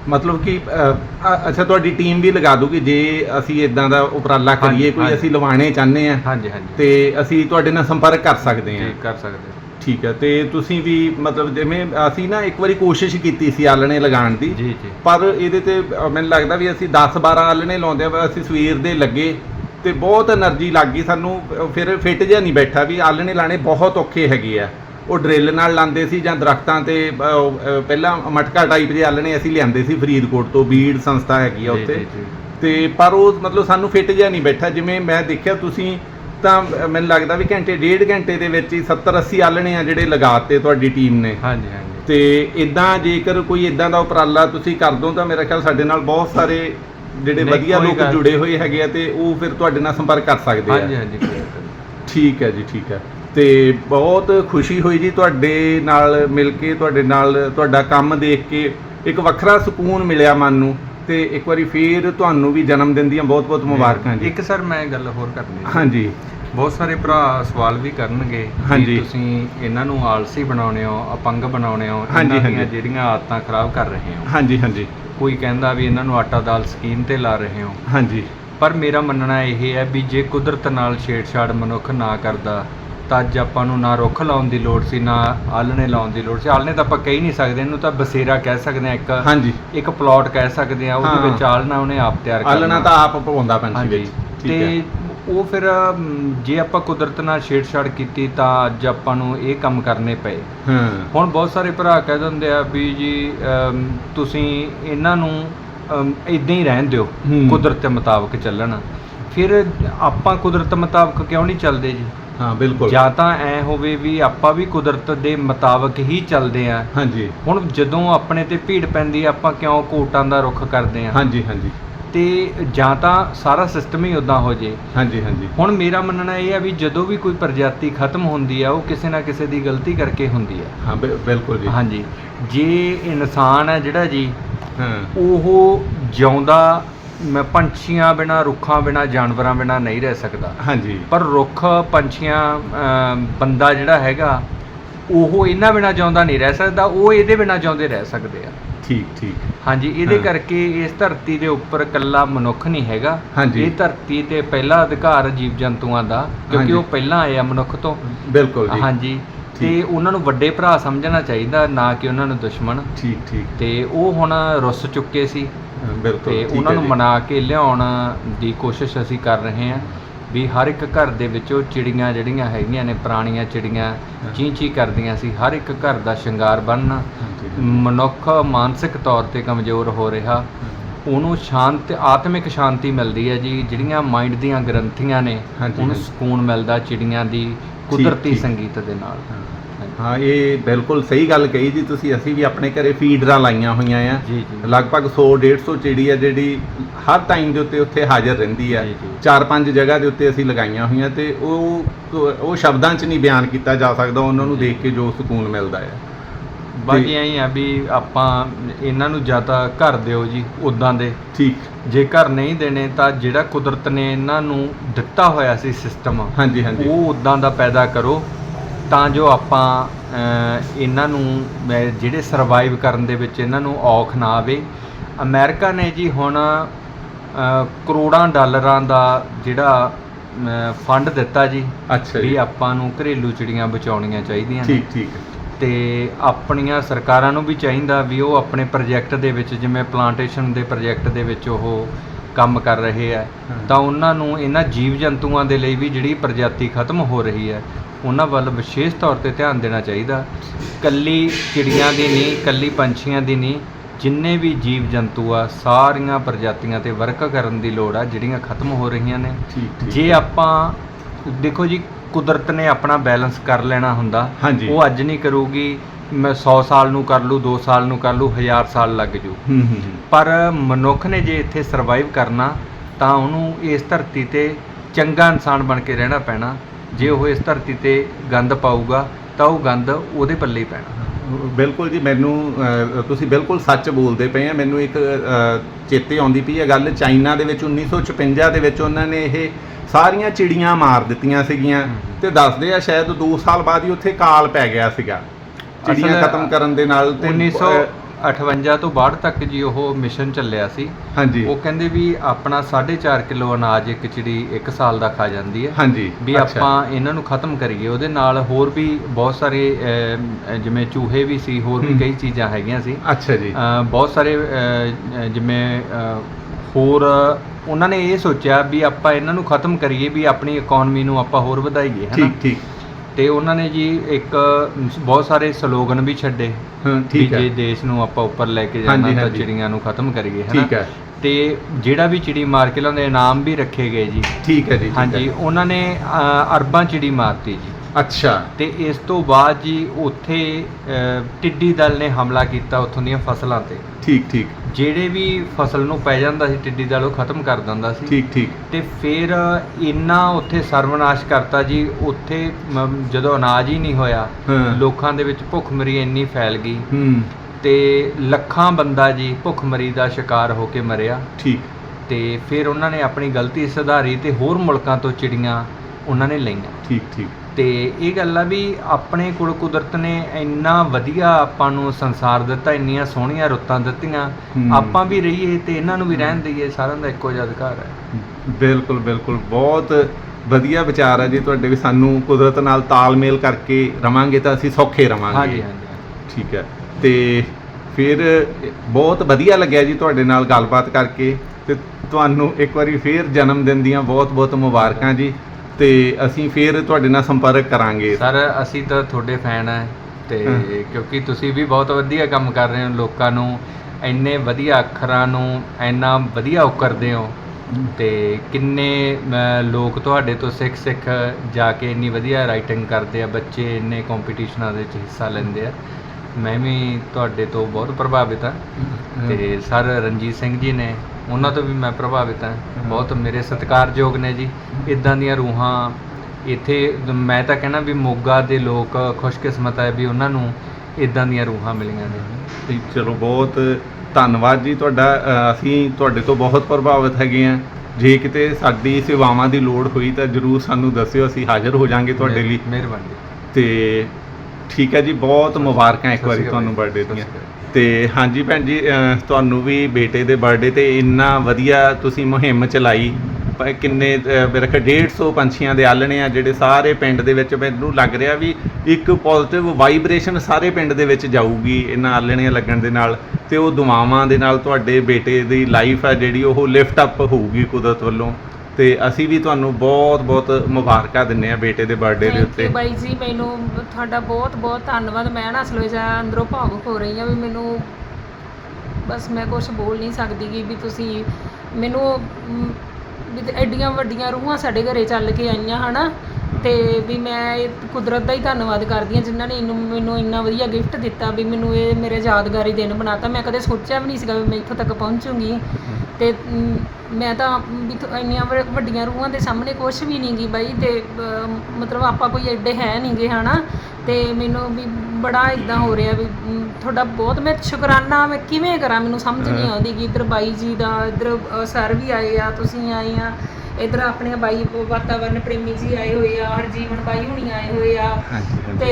ਮਤਲਬ ਕਿ ਅ- ਅੱਛਾ ਤੁਹਾਡੀ ਟੀਮ ਵੀ ਲਗਾ ਦੂਗੀ ਜੇ ਅਸੀਂ ਇਦਾਂ ਦਾ ਉਪਰਾਲਾ ਹਾਂਜੀ, ਕਰੀਏ ਕੋਈ ਹਾਂਜੀ। ਅਸੀਂ ਲਵਾਣੇ ਚਾਹੁੰਦੇ ਆ ਹਾਂਜੀ ਹਾਂਜੀ। ਤੇ ਅਸੀਂ ਤੁਹਾਡੇ ਨਾਲ ਸੰਪਰਕ ਕਰ ਸਕਦੇ ਹਾਂ। ਜੀ ਕਰ ਸਕਦੇ ਹੋ। ਠੀਕ ਹੈ ਤੇ ਤੁਸੀਂ ਵੀ ਮਤਲਬ ਜਿਵੇਂ ਅਸੀਂ ਨਾ ਇੱਕ ਵਾਰੀ ਕੋਸ਼ਿਸ਼ ਕੀਤੀ ਸੀ ਆਲਣੇ ਲਗਾਉਣ ਦੀ ਜੀ ਜੀ। ਪਰ ਇਹਦੇ ਤੇ ਅ, ਮੈਨੂੰ ਲੱਗਦਾ ਵੀ ਅਸੀਂ 10 12 ਆਲਣੇ ਲਾਉਂਦੇ ਆ ਅਸੀਂ ਸਵੇਰ ਦੇ ਲੱਗੇ। ਤੇ ਬਹੁਤ એનર્ਜੀ ਲੱਗ ਗਈ ਸਾਨੂੰ। ਫਿਰ ਫਿੱਟ ਜਿਹਾ ਨਹੀਂ ਬੈਠਾ ਵੀ ਆਲਣੇ ਲਾਣੇ ਬਹੁਤ ਔਖੇ ਹੈਗੇ ਆ। ਉਹ ਡਰਿੱਲ ਨਾਲ ਲਾਂਦੇ ਸੀ ਜਾਂ ਦਰਖਤਾਂ ਤੇ ਪਹਿਲਾਂ ਮਟਕਾ ਟਾਈਪ ਦੇ ਆਲਣੇ ਅਸੀਂ ਲਿਆਂਦੇ ਸੀ ਫਰੀਦਕੋਟ ਤੋਂ ਬੀੜ ਸੰਸਥਾ ਹੈਗੀ ਆ ਉੱਥੇ। ਤੇ ਪਰ ਉਹ ਮਤਲਬ ਸਾਨੂੰ ਫਿੱਟ ਜਿਹਾ ਨਹੀਂ ਬੈਠਾ। ਜਿਵੇਂ ਮੈਂ ਦੇਖਿਆ ਤੁਸੀਂ ਤਾਂ ਮੈਨੂੰ ਲੱਗਦਾ ਵੀ ਘੰਟੇ ਡੇਢ ਘੰਟੇ ਦੇ ਵਿੱਚ ਹੀ 70 80 ਆਲਣੇ ਆ ਜਿਹੜੇ ਲਗਾਤੇ ਤੁਹਾਡੀ ਟੀਮ ਨੇ। ਹਾਂਜੀ ਹਾਂਜੀ। ਤੇ ਇਦਾਂ ਜੇਕਰ ਕੋਈ ਇਦਾਂ ਦਾ ਉਪਰਾਲਾ ਤੁਸੀਂ ਕਰ ਦੋ ਤਾਂ ਮੇਰਾ ਖਿਆਲ ਸਾਡੇ ਨਾਲ ਬਹੁਤ ਸਾਰੇ ਜਿਹੜੇ ਨਹੀਂ, ਵਧੀਆ ਕੋਈ ਲੋਕ ਗੱਲ ਜੁੜੇ ਹੋਏ ਹੈਗੇ ਆ ਤੇ ਉਹ ਫਿਰ ਤੁਹਾਡੇ ਨਾਲ ਸੰਪਰਕ ਕਰ ਸਕਦੇ ਹਾਂਜੀ ਆ। ਹਾਂਜੀ ਕੋਈ ਦਿੱਕਤ ਨਹੀਂ। ਠੀਕ ਹੈ ਜੀ ਠੀਕ ਹੈ। ਤੇ ਬਹੁਤ ਖੁਸ਼ੀ ਹੋਈ ਜੀ ਤੁਹਾਡੇ ਨਾਲ ਮਿਲ ਕੇ ਤੁਹਾਡੇ ਨਾਲ ਤੁਹਾਡਾ ਕੰਮ ਦੇਖ ਕੇ। ਇੱਕ ਵੱਖਰਾ ਸਕੂਨ ਮਿਲਿਆ ਮਨ ਨੂੰ ਤੇ ਇੱਕ ਵਾਰੀ ਫੇਰ ਤੁਹਾਨੂੰ ਵੀ ਜਨਮ ਦਿਨ ਦੀਆਂ ਬਹੁਤ ਬਹੁਤ ਮੁਬਾਰਕਾਂ ਜੀ। ਇੱਕ ਸਰ ਮੈਂ ਗੱਲ ਹੋਰ ਕਰਨੀ ਸੀ। ਹਾਂਜੀ। ਬਹੁਤ ਸਾਰੇ ਭਰਾ ਸਵਾਲ ਵੀ ਕਰਨਗੇ ਕਿ। ਤੁਸੀਂ ਇਹਨਾਂ ਨੂੰ ਆਲਸੀ ਬਣਾਉਣੇ ਹੋ ਅਪੰਗ ਬਣਾਉਣੇ ਹੋ ਇਹਨਾਂ ਦੀਆਂ। ਜਿਹੜੀਆਂ ਆਦਤਾਂ ਖਰਾਬ ਕਰ ਰਹੇ ਹੋ। ਹਾਂਜੀ ਹਾਂਜੀ। ਕੋਈ ਕਹਿੰਦਾ ਵੀ ਇਹਨਾਂ ਨੂੰ ਆਟਾ ਦਾਲ ਸਕੀਮ ਤੇ ਲਾ ਰਹੇ ਹੋ। ਹਾਂਜੀ। ਪਰ ਮੇਰਾ ਮੰਨਣਾ ਇਹ ਹੈ ਵੀ ਜੇ ਕੁਦਰਤ ਨਾਲ ਛੇੜਛਾੜ ਮਨੁੱਖ ਨਾ ਕਰਦਾ ਤਾਂ ਅੱਜ ਆਪਾਂ ਨੂੰ ਨਾ ਰੁੱਖ ਲਾਉਣ ਦੀ ਲੋੜ ਸੀ ਨਾ ਆਲਣੇ ਲਾਉਣ ਦੀ ਲੋੜ ਸੀ। ਆਲਣੇ ਤਾਂ ਆਪਾਂ ਕਹਿ ਨਹੀਂ ਸਕਦੇ ਇਹਨੂੰ ਤਾਂ ਬਸੇਰਾ ਕਹਿ ਸਕਦੇ ਆ ਇੱਕ ਹਾਂਜੀ। ਇੱਕ ਪਲਾਟ ਕਹਿ ਸਕਦੇ ਆ। ਉਹਦੇ ਵਿੱਚ ਆਲਣਾ ਉਹਨੇ ਆਪ ਤਿਆਰ ਕਰਨਾ। ਆਲਣਾ ਤਾਂ ਆਪ ਹਾਂਜੀ। ਵਿੱਚ। ਠੀਕ ਤੇ ਉਹ ਫਿਰ ਅਮ, ਜੇ ਆਪਾਂ ਕੁਦਰਤ ਨਾਲ ਛੇੜਛਾੜ ਕੀਤੀ ਤਾਂ ਅੱਜ ਆਪਾਂ ਨੂੰ ਇਹ ਕੰਮ ਕਰਨੇ ਪਏ। ਹਾਂ। ਹੁਣ ਬਹੁਤ ਸਾਰੇ ਭਰਾ ਕਹਿ ਦਿੰਦੇ ਆ ਵੀ ਜੀ ਅਮ, ਤੁਸੀਂ ਇਹਨਾਂ ਨੂੰ ਇਦਾਂ ਹੀ ਰਹਿਣ ਦਿਓ ਹੂੰ। ਕੁਦਰਤ ਦੇ ਮੁਤਾਬਕ ਚੱਲਣ। ਫਿਰ ਆਪਾਂ ਕੁਦਰਤ ਮੁਤਾਬਕ ਕਿਉਂ ਨਹੀਂ ਚੱਲਦੇ ਜੀ? ਹਾਂ ਬਿਲਕੁਲ। ਜਾਂ ਤਾਂ ਐ ਹੋਵੇ ਵੀ ਆਪਾਂ ਵੀ ਕੁਦਰਤ ਦੇ ਮੁਤਾਬਕ ਹੀ ਚੱਲਦੇ ਆ। ਹਾਂਜੀ। ਹੁਣ ਜਦੋਂ ਆਪਣੇ ਤੇ ਭੀੜ ਪੈਂਦੀ ਆ, ਆਪਾਂ ਕਿਉਂ ਕੋਟਾਂ ਦਾ ਰੁੱਖ ਕਰਦੇ ਆ? ਹਾਂਜੀ ਹਾਂਜੀ। ਤੇ ਜਾਂ ਤਾਂ ਸਾਰਾ ਸਿਸਟਮ ਹੀ ਉਦਾਂ ਹੋ ਜੇ। ਹਾਂਜੀ ਹਾਂਜੀ। ਹੁਣ ਮੇਰਾ ਮੰਨਣਾ ਇਹ ਆ ਵੀ ਜਦੋਂ ਵੀ ਕੋਈ ਪ੍ਰਜਾਤੀ ਖਤਮ ਹੁੰਦੀ ਆ ਉਹ ਕਿਸੇ ਨਾ ਕਿਸੇ ਦੀ ਗਲਤੀ ਕਰਕੇ ਹੁੰਦੀ ਆ। ਹਾਂ ਬਿਲਕੁਲ ਜੀ। ਹਾਂਜੀ। ਜੇ ਇਨਸਾਨ ਹੈ ਜਿਹੜਾ ਜੀ ਹਾਂ। ਉਹ ਜਿਉਂਦਾ ਮ- ਪੰਛੀਆਂ ਬਿਨਾ ਰੁੱਖਾਂ ਬਿਨਾ ਜਾਨਵਰਾਂ ਬਿਨਾ ਨਹੀਂ ਰਹਿ ਸਕਦਾ। ਹਾਂਜੀ। ਪਰ ਰੁੱਖ ਪੰਛੀਆਂ ਬੰਦਾ ਜਿਹੜਾ ਹੈਗਾ ਉਹ ਇਹਨਾਂ ਬਿਨਾ ਜਿਉਂਦਾ ਨਹੀਂ ਰਹਿ ਸਕਦਾ ਉਹ ਇਹਦੇ ਬਿਨਾ ਜਿਉਂਦੇ ਰਹਿ ਸਕਦੇ ਆ। ਠੀਕ ਠੀਕ ਹਾਂਜੀ ਇਹਦੇ ਹਾਂ। ਕਰਕੇ ਇਸ ਧਰਤੀ ਦੇ ਉੱਪਰ ਇਕੱਲਾ ਮਨੁੱਖ ਨਹੀਂ ਹੈਗਾ ਹਾਂਜੀ। ਇਹ ਧਰਤੀ ਤੇ ਪਹਿਲਾ ਅਧਿਕਾਰ ਜੀਵ ਜੰਤੂਆਂ ਦਾ ਕਿਉਂਕਿ ਹਾਂਜੀ। ਉਹ ਪਹਿਲਾਂ ਆਏ ਆ ਮਨੁੱਖ ਤੋਂ ਬਿਲਕੁਲ ਜੀ ਹਾਂਜੀ ਤੇ ਠੀਕ। ਉਹਨਾਂ ਨੂੰ ਵੱਡੇ ਭਰਾ ਸਮਝਣਾ ਚਾਹੀਦਾ ਨਾ ਕਿ ਉਹਨਾਂ ਨੂੰ ਦੁਸ਼ਮਣ ਠੀਕ ਠੀਕ ਤੇ ਉਹ ਹੁਣ ਰੁੱਸ ਚੁੱਕੇ ਸੀ ਬਿਲਕੁਲ ਤੇ ਠੀਕ ਉਹਨਾਂ ਨੂੰ ਜੀ। ਮਨਾ ਕੇ ਲਿਆਉਣ ਦੀ ਕੋਸ਼ਿਸ਼ ਅਸੀਂ ਕਰ ਰਹੇ ਹਾਂ ਵੀ ਹਰ ਇੱਕ ਘਰ ਦੇ ਵਿੱਚ ਉਹ ਚਿੜੀਆਂ ਜਿਹੜੀਆਂ ਹੈਗੀਆਂ ਨੇ ਪੁਰਾਣੀਆਂ ਚਿੜੀਆਂ ਚੀਂ ਚੀਂ ਕਰਦੀਆਂ ਸੀ ਹਰ ਇੱਕ ਘਰ ਦਾ ਸ਼ਿੰਗਾਰ ਬਣਨਾ। ਮਨੁੱਖ ਮਾਨਸਿਕ ਤੌਰ ਤੇ ਕਮਜ਼ੋਰ ਹੋ ਰਿਹਾ ਉਹਨੂੰ ਸ਼ਾਂਤ ਆਤਮਿਕ ਸ਼ਾਂਤੀ ਮਿਲਦੀ ਹੈ ਜੀ ਜਿਹੜੀਆਂ ਮਾਈਂਡ ਦੀਆਂ ਗ੍ਰੰਥੀਆਂ ਨੇ ਉਹਨੂੰ। ਸਕੂਨ ਮਿਲਦਾ ਚਿੜੀਆਂ ਦੀ ਕੁਦਰਤੀ। ਸੰਗੀਤ ਦੇ ਨਾਲ ਹਾਂ। ਹਾਂ ਇਹ ਬਿਲਕੁਲ ਸਹੀ ਗੱਲ ਕਹੀ ਜੀ ਤੁਸੀਂ। ਅਸੀਂ ਵੀ ਆਪਣੇ ਘਰੇ ਫੀਡਰਾਂ ਲਾਈਆਂ ਹੋਈਆਂ ਆ। ਜੀ ਜੀ। ਲਗਭਗ 100 150 ਚਿੜੀ ਆ ਜਿਹੜੀ ਹਰ ਟਾਈਮ ਦੇ ਉੱਤੇ ਉੱਥੇ ਹਾਜ਼ਰ ਰਹਿੰਦੀ ਆ। ਜੀ, ਜੀ। ਚਾਰ ਪੰਜ ਜਗ੍ਹਾ ਦੇ ਉੱਤੇ ਅਸੀਂ ਲਗਾਈਆਂ ਹੋਈਆਂ ਤੇ ਉਹ ਉਹ ਸ਼ਬਦਾਂ 'ਚ ਨਹੀਂ ਬਿਆਨ ਕੀਤਾ ਜਾ ਸਕਦਾ। ਉਹਨਾਂ ਨੂੰ ਦੇਖ ਕੇ ਜੋ ਸਕੂਨ ਮਿਲਦਾ ਆ। ਬਾਕੀ ਐਂ ਆ ਵੀ ਆਪਾਂ ਇਹਨਾਂ ਨੂੰ ਜਾਂ ਤਾਂ ਘਰ ਦਿਓ ਜੀ ਉਦਾਂ ਦੇ। ਠੀਕ। ਜੇ ਘਰ ਨਹੀਂ ਦੇਣੇ ਤਾਂ ਜਿਹੜਾ ਕੁਦਰਤ ਨੇ ਇਹਨਾਂ ਨੂੰ ਦਿੱਤਾ ਹੋਇਆ ਸੀ ਸਿਸਟਮ ਹਾਂਜੀ ਹਾਂਜੀ। ਉਹ ਉਦਾਂ ਦਾ ਪੈਦਾ ਕਰੋ। ਤਾਂ ਜੋ ਆਪਾਂ ਇਹਨਾਂ ਨੂੰ ਜਿਹੜੇ ਸਰਵਾਈਵ ਕਰਨ ਦੇ ਵਿੱਚ ਇਹਨਾਂ ਨੂੰ ਔਖ ਨਾ ਆਵੇ। ਅਮਰੀਕਾ ਨੇ ਜੀ ਹੁਣ ਕਰੋੜਾਂ ਡਾਲਰਾਂ ਦਾ ਜਿਹੜਾ ਫੰਡ ਦਿੱਤਾ ਜੀ ਅੱਛਾ ਵੀ ਆਪਾਂ ਨੂੰ ਘਰੇਲੂ ਚਿੜੀਆਂ ਬਚਾਉਣੀਆਂ ਚਾਹੀਦੀਆਂ ਨੇ। ਠੀਕ ਠੀਕ। ਤੇ ਆਪਣੀਆਂ ਸਰਕਾਰਾਂ ਨੂੰ ਵੀ ਚਾਹੀਦਾ ਵੀ ਉਹ ਆਪਣੇ ਪ੍ਰੋਜੈਕਟ ਦੇ ਵਿੱਚ ਜਿਵੇਂ ਪਲਾਂਟੇਸ਼ਨ ਦੇ ਪ੍ਰੋਜੈਕਟ ਦੇ ਵਿੱਚ ਉਹ ਕੰਮ ਕਰ ਰਹੇ ਆ ਹਾਂ। ਤਾਂ ਉਹਨਾਂ ਨੂੰ ਇਹਨਾਂ ਜੀਵ ਜੰਤੂਆਂ ਦੇ ਲਈ ਵੀ ਜਿਹੜੀ ਪ੍ਰਜਾਤੀ ਖਤਮ ਹੋ ਰਹੀ ਹੈ ਉਹਨਾਂ ਵੱਲ ਵਿਸ਼ੇਸ਼ ਤੌਰ ਤੇ ਧਿਆਨ ਦੇਣਾ ਚਾਹੀਦਾ ਕੱਲੀ ਚਿੜੀਆਂ ਦੀ ਨਹੀਂ ਕੱਲੀ ਪੰਛੀਆਂ ਦੀ ਨਹੀਂ ਜਿੰਨੇ ਵੀ ਜੀਵ ਜੰਤੂ ਆ ਸਾਰੀਆਂ ਪ੍ਰਜਾਤੀਆਂ ਤੇ ਵਰਕ ਕਰਨ ਦੀ ਲੋੜ ਆ ਜਿਹੜੀਆਂ ਖਤਮ ਹੋ ਰਹੀਆਂ ਨੇ ਜੇ ਆਪਾਂ ਦੇਖੋ ਜੀ ਕੁਦਰਤ ਨੇ ਆਪਣਾ ਬੈਲੈਂਸ ਕਰ ਲੈਣਾ ਹੁੰਦਾ। ਉਹ ਅੱਜ ਨਹੀਂ ਕਰੂਗੀ ਮੈਂ 100 ਸਾਲ ਨੂੰ ਕਰ ਲੂ 2 ਸਾਲ ਨੂੰ ਕਰ ਲੂ 1000 ਸਾਲ ਲੱਗ ਜੂ। ਹੂੰ ਹੂੰ। ਪਰ ਮਨੁੱਖ ਨੇ ਜੇ ਇੱਥੇ ਸਰਵਾਈਵ ਕਰਨਾ ਤਾਂ ਉਹਨੂੰ ਇਸ ਧਰਤੀ ਤੇ ਚੰਗਾ ਇਨਸਾਨ ਬਣ ਕੇ ਰਹਿਣਾ ਪੈਣਾ। ਜੇ ਉਹ ਇਸ ਧਰਤੀ ਤੇ ਗੰਦ ਪਾਊਗਾ ਤਾਂ ਉਹ ਗੰਦ ਉਹਦੇ ਪੱਲੇ ਹੀ ਪੈਣਾ। ਬਿਲਕੁਲ ਜੀ ਮੈਨੂੰ ਤੁਸੀਂ ਬਿਲਕੁਲ ਸੱਚ ਬੋਲਦੇ ਪਏ ਆ। ਮੈਨੂੰ ਇੱਕ ਚੇਤੇ ਆਉਂਦੀ ਪਈ ਹੈ ਗੱਲ। ਚਾਈਨਾ ਦੇ ਵਿੱਚ 1956 ਦੇ ਵਿੱਚ ਉਹਨਾਂ ਨੇ ਇਹ ਸਾਰੀਆਂ ਚਿੜੀਆਂ ਮਾਰ ਦਿੱਤੀਆਂ ਸੀਗੀਆਂ। ਤੇ ਦੱਸਦੇ ਆ ਸ਼ਾਇਦ 2 ਸਾਲ ਬਾਅਦ ਹੀ ਉੱਥੇ ਕਾਲ ਪੈ ਗਿਆ ਸੀਗਾ। ਚਿੜੀਆਂ ਖਤਮ ਕਰਨ ਦੇ ਨਾਲ ਤੇ 1958 ਤੋਂ ਬਾਅਦ ਤੱਕ ਜੀ ਉਹ ਮਿਸ਼ਨ ਚੱਲਿਆ ਸੀ। ਹਾਂਜੀ। ਉਹ ਕਹਿੰਦੇ ਵੀ ਆਪਣਾ 4.5 ਕਿਲੋ ਅਨਾਜ ਇੱਕ ਚਿੜੀ ਇੱਕ ਸਾਲ ਦਾ ਖਾ ਜਾਂਦੀ ਹੈ। ਹਾਂਜੀ ਵੀ। ਆਪਾਂ ਇਹਨਾਂ ਨੂੰ ਖਤਮ ਕਰੀਏ। ਉਹਦੇ ਨਾਲ ਹੋਰ ਵੀ ਬਹੁਤ ਸਾਰੇ ਜਿਵੇਂ ਚੂਹੇ ਵੀ ਸੀ ਹੋਰ ਵੀ। ਕਈ ਚੀਜ਼ਾਂ ਹੈਗੀਆਂ ਸੀ। ਅੱਛਾ ਜੀ। ਬਹੁਤ ਸਾਰੇ ਜਿਵੇਂ ਹੋਰ ਉਹਨਾਂ ਨੇ ਇਹ ਸੋਚਿਆ ਵੀ ਆਪਾਂ ਇਹਨਾਂ ਨੂੰ ਖਤਮ ਕਰੀਏ ਵੀ ਆਪਣੀ ਇਕਨੋਮੀ ਨੂੰ ਆਪਾਂ ਹੋਰ ਵਧਾਈਏ ਹੈ ਠੀਕ ਠੀਕ। ਤੇ ਉਹਨਾਂ ਨੇ ਜੀ ਇੱਕ ਬਹੁਤ ਸਾਰੇ ਸਲੋਗਨ ਵੀ ਛੱਡੇ ਵੀ ਠੀਕ ਹੈ। ਜੇ ਦੇਸ਼ ਨੂੰ ਆਪਾਂ ਉੱਪਰ ਲੈ ਕੇ ਹਾਂਜੀ, ਜਾਣਾ ਤਾਂ ਹਾਂਜੀ। ਚਿੜੀਆਂ ਨੂੰ ਖਤਮ ਕਰੀਏ ਹੈ ਠੀਕ ਹੈ। ਤੇ ਜਿਹੜਾ ਵੀ ਚਿੜੀ ਮਾਰ ਕੇ ਲਾਉਂਦੇ ਇਨਾਮ ਵੀ ਰੱਖੇ ਗਏ ਜੀ। ਠੀਕ ਹੈ ਜੀ ਠੀਕ ਹਾਂਜੀ। ਉਹਨਾਂ ਨੇ ਅ, ਅਰਬਾਂ ਚਿੜੀ ਮਾਰਤੀ ਜੀ। ਅੱਛਾ। ਤੇ ਇਸ ਤੋਂ ਬਾਅਦ ਜੀ ਉੱਥੇ ਅ, ਟਿੱਡੀ ਦਲ ਨੇ ਹਮਲਾ ਕੀਤਾ ਉੱਥੋਂ ਦੀਆਂ ਫਸਲਾਂ ਤੇ। ਠੀਕ ਠੀਕ। ਜਿਹੜੇ ਵੀ ਫਸਲ ਨੂੰ ਪੈ ਜਾਂਦਾ ਸੀ ਟਿੱਡੀ ਦਲ ਉਹ ਖਤਮ ਕਰ ਦਿੰਦਾ ਸੀ। ਠੀਕ ਠੀਕ। ਤੇ ਫਿਰ ਇੰਨਾ ਉੱਥੇ ਸਰਵਨਾਸ਼ ਕਰਤਾ ਜੀ ਉੱਥੇ ਮ- ਜਦੋਂ ਅਨਾਜ ਹੀ ਨਹੀਂ ਹੋਇਆ ਹਾਂ। ਲੋਕਾਂ ਦੇ ਵਿੱਚ ਭੁੱਖਮਰੀ ਇੰਨੀ ਫੈਲ ਗਈ। ਹੂੰ। ਤੇ ਲੱਖਾਂ ਬੰਦਾ ਜੀ ਭੁੱਖਮਰੀ ਦਾ ਸ਼ਿਕਾਰ ਹੋ ਕੇ ਮਰਿਆ। ਠੀਕ। ਤੇ ਫਿਰ ਉਹਨਾਂ ਨੇ ਆਪਣੀ ਗਲਤੀ ਸੁਧਾਰੀ ਤੇ ਹੋਰ ਮੁਲਕਾਂ ਤੋਂ ਚਿੜੀਆਂ ਉਹਨਾਂ ਨੇ ਲਈਆਂ। ਠੀਕ ਠੀਕ। ਤੇ ਇਹ ਗੱਲ ਆ ਵੀ ਆਪਣੇ ਕੋਲ ਕੁਦਰਤ ਨੇ ਇੰਨਾ ਵਧੀਆ ਆਪਾਂ ਨੂੰ ਸੰਸਾਰ ਦਿੱਤਾ ਇੰਨੀਆਂ ਸੋਹਣੀਆਂ ਰੁੱਤਾਂ ਦਿੱਤੀਆਂ। ਆਪਾਂ ਵੀ ਰਹੀਏ ਤੇ ਇਹਨਾਂ ਨੂੰ ਵੀ ਰਹਿਣ ਦਈਏ ਸਾਰਿਆਂ ਦਾ ਇੱਕੋ ਜਿਹਾ ਅਧਿਕਾਰ ਹੈ। ਬਿਲਕੁਲ ਬਿਲਕੁਲ। ਬਹੁਤ ਵਧੀਆ ਵਿਚਾਰ ਹੈ ਜੀ ਤੁਹਾਡੇ ਵੀ ਸਾਨੂੰ ਕੁਦਰਤ ਨਾਲ ਤਾਲਮੇਲ ਕਰਕੇ ਰਵਾਂਗੇ ਤਾਂ ਅਸੀਂ ਸੌਖੇ ਰਵਾਂਗੇ। ਹਾਂਜੀ ਹਾਂਜੀ। ਠੀਕ ਹੈ। ਤੇ ਫਿਰ ਬਹੁਤ ਵਧੀਆ ਲੱਗਿਆ ਜੀ ਤੁਹਾਡੇ ਨਾਲ ਗੱਲਬਾਤ ਕਰਕੇ ਤੇ ਤੁਹਾਨੂੰ ਇੱਕ ਵਾਰੀ ਫੇਰ ਜਨਮ ਦਿਨ ਦੀਆਂ ਬਹੁਤ ਬਹੁਤ ਮੁਬਾਰਕਾਂ ਜੀ। ਤੇ ਅਸੀਂ ਫੇਰ ਤੁਹਾਡੇ ਨਾਲ ਸੰਪਰਕ ਕਰਾਂਗੇ। ਸਰ ਅਸੀਂ ਤਾਂ ਤੁਹਾਡੇ ਫੈਨ ਆ ਤੇ। ਕਿਉਂਕਿ ਤੁਸੀਂ ਵੀ ਬਹੁਤ ਵਧੀਆ ਕੰਮ ਕਰ ਰਹੇ ਹੋ ਲੋਕਾਂ ਨੂੰ ਇੰਨੇ ਵਧੀਆ ਅੱਖਰਾਂ ਨੂੰ ਇੰਨਾ ਵਧੀਆ ਉਕਰਦੇ ਹੋ ਤੇ ਕਿੰਨੇ ਲੋਕ ਤੁਹਾਡੇ ਤੋਂ ਸਿੱਖ ਸਿੱਖ ਜਾ ਕੇ ਇੰਨੀ ਵਧੀਆ ਰਾਈਟਿੰਗ ਕਰਦੇ ਆ ਬੱਚੇ ਇੰਨੇ ਕੰਪੀਟੀਸ਼ਨਾਂ ਦੇ ਵਿੱਚ ਹਿੱਸਾ ਲੈਂਦੇ ਆ। ਮੈਂ ਵੀ ਤੁਹਾਡੇ ਤੋਂ ਬਹੁਤ ਪ੍ਰਭਾਵਿਤ ਹਾਂ। ਤੇ ਸਰ ਰਣਜੀਤ ਸਿੰਘ ਜੀ ਨੇ ਉਹਨਾਂ ਤੋਂ ਵੀ ਮੈਂ ਪ੍ਰਭਾਵਿਤ ਹਾਂ। ਬਹੁਤ ਮੇਰੇ ਸਤਿਕਾਰਯੋਗ ਨੇ ਜੀ। ਇਦਾਂ ਦੀਆਂ ਰੂਹਾਂ ਇੱਥੇ ਮੈਂ ਤਾਂ ਕਹਿਣਾ ਵੀ ਮੋਗਾ ਦੇ ਲੋਕ ਖੁਸ਼ਕਿਸਮਤ ਹੈ ਵੀ ਉਹਨਾਂ ਨੂੰ ਇਦਾਂ ਦੀਆਂ ਰੂਹਾਂ ਮਿਲੀਆਂ ਨੇ। ਤੇ ਚਲੋ ਬਹੁਤ ਧੰਨਵਾਦ ਜੀ ਤੁਹਾਡਾ। ਅਸੀਂ ਤੁਹਾਡੇ ਤੋਂ ਬਹੁਤ ਪ੍ਰਭਾਵਿਤ ਹੈਗੇ ਆ ਜੇ ਕਿਤੇ ਸਾਡੀ ਸੇਵਾਵਾਂ ਦੀ ਲੋੜ ਹੋਈ ਤਾਂ ਜਰੂਰ ਸਾਨੂੰ ਦੱਸਿਓ ਅਸੀਂ ਹਾਜ਼ਰ ਹੋ ਜਾਾਂਗੇ ਤੁਹਾਡੇ ਲਈ। ਮਿਹਰਬਾਨੀ। ਤੇ ਠੀਕ ਹੈ ਜੀ ਬਹੁਤ ਮੁਬਾਰਕਾਂ ਇੱਕ ਵਾਰੀ ਤੁਹਾਨੂੰ। ਬਰਥਡੇ ਦੀਆਂ। ਤੇ ਹਾਂਜੀ ਭੈਣ ਜੀ ਤੁਹਾਨੂੰ ਵੀ ਬੇਟੇ ਦੇ ਬਰਥਡੇ ਤੇ ਇੰਨਾ ਵਧੀਆ ਤੁਸੀਂ ਮੁਹਿੰਮ ਚਲਾਈ। ਕਿੰਨੇ ਮੇਰੇ ਖਿਆਲ 150 ਪੰਛੀਆਂ ਦੇ ਆਲਣੇ ਆ ਜਿਹੜੇ ਸਾਰੇ ਪਿੰਡ ਦੇ ਵਿੱਚ ਮੈਨੂੰ ਲੱਗ ਰਿਹਾ ਵੀ ਇੱਕ ਪੋਜ਼ਿਟਿਵ ਵਾਈਬ੍ਰੇਸ਼ਨ ਸਾਰੇ ਪਿੰਡ ਦੇ ਵਿੱਚ ਜਾਊਗੀ ਇਹਨਾਂ ਆਲਣੀਆਂ ਲੱਗਣ ਦੇ ਨਾਲ ਤੇ ਉਹ ਦੁਆਵਾਂ ਦੇ ਨਾਲ ਤੁਹਾਡੇ ਬੇਟੇ ਦੀ ਲਾਈਫ ਆ ਜਿਹੜੀ ਉਹ ਲਿਫਟ ਅਪ ਹੋਊਗੀ ਕੁਦਰਤ ਵੱਲੋਂ। ਤੇ ਅਸੀਂ ਵੀ ਤੁਹਾਨੂੰ ਬਹੁਤ ਬਹੁਤ ਮੁਬਾਰਕਾਂ ਦਿੰਨੇ ਆ ਬੇਟੇ ਦੇ ਬਰਥਡੇ ਦੇ ਉੱਤੇ। ਬਾਈ ਜੀ ਮੈਨੂੰ ਤੁਹਾਡਾ ਬਹੁਤ ਬਹੁਤ ਧੰਨਵਾਦ। ਮੈਂ ਨਾ ਅਸਲ ਵਿੱਚ ਅੰਦਰੋਂ ਭਾਵੁਕ ਹੋ ਰਹੀ ਹਾਂ ਵੀ ਮੈਨੂੰ ਬਸ ਮੈਂ ਕੁਝ ਬੋਲ ਨਹੀਂ ਸਕਦੀ ਗੀ ਵੀ ਤੁਸੀਂ ਮੈਨੂੰ ਵੀ ਐਡੀਆਂ ਵੱਡੀਆਂ ਰੂਹਾਂ ਸਾਡੇ ਘਰੇ ਚੱਲ ਕੇ ਆਈਆਂ ਹਨਾ? ਤੇ ਵੀ ਮੈਂ ਇਹ ਕੁਦਰਤ ਦਾ ਹੀ ਧੰਨਵਾਦ ਕਰਦੀ ਹਾਂ ਜਿਨ੍ਹਾਂ ਨੇ ਇਹਨੂੰ ਮੈਨੂੰ ਇੰਨਾ ਵਧੀਆ ਗਿਫਟ ਦਿੱਤਾ ਵੀ ਮੈਨੂੰ ਇਹ ਮੇਰੇ ਯਾਦਗਾਰੀ ਦਿਨ ਬਣਾਤਾ। ਮੈਂ ਕਦੇ ਸੋਚਿਆ ਵੀ ਨਹੀਂ ਸੀਗਾ ਵੀ ਮੈਂ ਇੱਥੋਂ ਤੱਕ ਪਹੁੰਚੂੰਗੀ। ਤੇ ਮ, ਤਾਂ ਵੀ ਇੰਨੀਆਂ ਵ- ਵੱਡੀਆਂ ਰੂਹਾਂ ਦੇ ਸਾਹਮਣੇ ਕੁਝ ਵੀ ਨਹੀਂ ਗੀ ਬਾਈ ਤੇ ਅ, ਮਤਲਬ ਆਪਾਂ ਕੋਈ ਐਡੇ ਹੈ ਨਹੀਂ ਗੇ ਹਨਾ? ਤੇ ਮੈਨੂੰ ਵੀ ਬੜਾ ਇਦਾਂ ਹੋ ਰਿਹਾ ਵੀ ਤੁਹਾਡਾ ਬਹੁਤ ਮੈਂ ਸ਼ੁਕਰਾਨਾ ਮੈਂ ਕਿਵੇਂ ਕਰਾਂ? ਮੈਨੂੰ ਸਮਝ ਨਹੀਂ ਹਾਂ। ਆਉਂਦੀ ਕਿ ਇੱਧਰ ਬਾਈ ਜੀ ਦਾ ਇੱਧਰ ਸਰ ਵੀ ਆਏ ਆ ਤੁਸੀਂ ਆਏ ਆ। ਇੱਧਰ ਆਪਣੇ ਬਾਈ ਵਾਤਾਵਰਨ ਪ੍ਰੇਮੀ ਜੀ ਆਏ ਹੋਏ ਆ ਹਰਜੀਵਨ ਬਾਈ ਹੁਣੀ ਆਏ ਹੋਏ ਆ। ਤੇ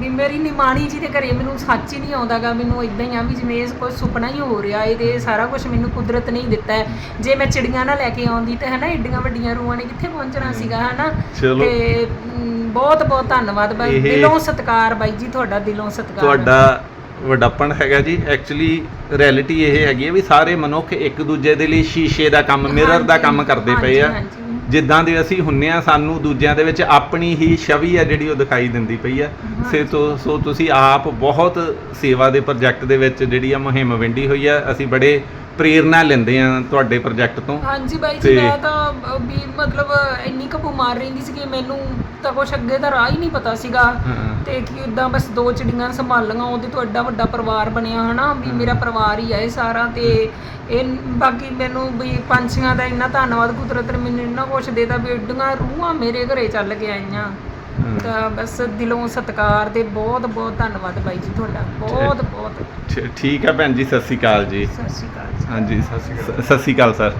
ਵੀ ਮੇਰੀ ਨਿਮਾਣੀ ਜੀ ਦੇ ਘਰੇ ਮੈਨੂੰ ਸੱਚ ਹੀ ਨਹੀਂ ਆਉਂਦਾਗਾ ਮੈਨੂੰ ਇਦਾਂ ਹੀ ਆ ਵੀ ਜਿਵੇਂ ਇਹ ਕੋਈ ਸੁਪਨਾ ਹੀ ਹੋ ਰਿਹਾ ਏ ਤੇ ਇਹ ਸਾਰਾ ਕੁਝ ਮੈਨੂੰ ਕੁਦਰਤ ਨੇ ਹੀ ਦਿੱਤਾ ਹੈ। ਜੇ ਮੈਂ ਚਿੜੀਆਂ ਨਾ ਲੈ ਕੇ ਆਉਂਦੀ ਤਾਂ ਹਨਾ ਏਡੀਆਂ ਵੱਡੀਆਂ ਰੂਹਾਂ ਨੇ ਕਿੱਥੇ ਪਹੁੰਚਣਾ ਸੀਗਾ ਹਨਾ। ਤੇ ਬਹੁਤ ਬਹੁਤ ਧੰਨਵਾਦ ਬਾਈ। ਦਿਲੋਂ ਸਤਿਕਾਰ ਬਾਈ ਜੀ ਤੁਹਾਡਾ ਦਿਲੋਂ ਸਤਿਕਾਰ। ਤੁਹਾਡਾ ਵੱਡਾਪਣ ਹੈਗਾ ਜੀ। ਐਕਚੁਅਲੀ ਰਿਐਲਿਟੀ ਇਹ ਹੈਗੀ ਹੈ ਵੀ ਸਾਰੇ ਮਨੁੱਖ ਇੱਕ ਦੂਜੇ ਦੇ ਲਈ ਸ਼ੀਸ਼ੇ ਦਾ ਕੰਮ ਮਿਰਰ ਦਾ ਕੰਮ ਕਰਦੇ ਪਏ ਆ। ਜਿੱਦਾਂ ਦੇ ਅਸੀਂ ਹੁੰਨੇ ਆ ਸਾਨੂੰ ਦੂਜਿਆਂ ਦੇ ਵਿੱਚ ਆਪਣੀ ਹੀ ਛਵੀ ਆ ਜਿਹੜੀ ਉਹ ਦਿਖਾਈ ਦਿੰਦੀ ਪਈ ਆ। ਸੇ ਤੋਂ ਸੋ ਤੁਸੀਂ ਆਪ ਬਹੁਤ ਸੇਵਾ ਦੇ ਪ੍ਰੋਜੈਕਟ ਦੇ ਵਿੱਚ ਜਿਹੜੀ ਆ ਮੁਹਿੰਮ ਵਿੰਡੀ ਹੋਈ ਆ। ਅਸੀਂ ਬੜੇ ਪ੍ਰੇਰਨਾ ਲੈਂਦੇ ਆ ਤੁਹਾਡੇ ਪ੍ਰੋਜੈਕਟ ਤੋਂ? ਹਾਂਜੀ ਬਾਈ ਜੀ ਤੇ- ਮੈਂ ਤਾਂ ਅ, ਵੀ ਮਤਲਬ ਇੰਨੀ ਕੁ ਬਿਮਾਰ ਰਹਿੰਦੀ ਸੀ ਕਿ ਮੈਨੂੰ ਤਾਂ ਕੁਛ ਅੱਗੇ ਦਾ ਰਾਹ ਹੀ ਨਹੀਂ ਪਤਾ ਸੀਗਾ। ਹਾਂ। ਤੇ ਕਿ ਇਦਾਂ ਬਸ ਦੋ ਚਿੜੀਆਂ ਸੰਭਾਲੀਆਂ ਉਹਦੇ ਤੋਂ ਐਡਾ ਵੱਡਾ ਪਰਿਵਾਰ ਬਣਿਆ ਹਨਾ ਵੀ। ਮੇਰਾ ਪਰਿਵਾਰ ਹੀ ਆ ਇਹ ਸਾਰਾ ਤੇ ਇਹ ਬਾਕੀ ਮੈਨੂੰ ਵੀ ਪੰਛੀਆਂ ਦਾ ਇੰਨਾ ਧੰਨਵਾਦ ਕੁਦਰਤ ਨੇ ਮੈਨੂੰ ਇੰਨਾ ਕੁਛ ਦੇਤਾ ਵੀ ਐਡੀਆਂ ਰੂਹਾਂ ਮੇਰੇ ਘਰੇ ਚੱਲ ਕੇ ਆਈਆਂ। ਤਾਂ ਬਸ ਦਿਲੋਂ ਸਤਿਕਾਰ ਤੇ ਬਹੁਤ ਬਹੁਤ ਧੰਨਵਾਦ ਬਾਈ ਜੀ ਤੁਹਾਡਾ ਬਹੁਤ ਬਹੁਤ। ਠ- ਠੀਕ ਆ ਭੈਣ ਜੀ ਸਤਿ ਸ਼੍ਰੀ ਅਕਾਲ ਜੀ। ਸਤਿ ਸ਼੍ਰੀ ਅਕਾਲ ਜੀ। ਹਾਂਜੀ ਸਤਿ ਸ਼੍ਰੀ ਅਕਾਲ। ਸਰ।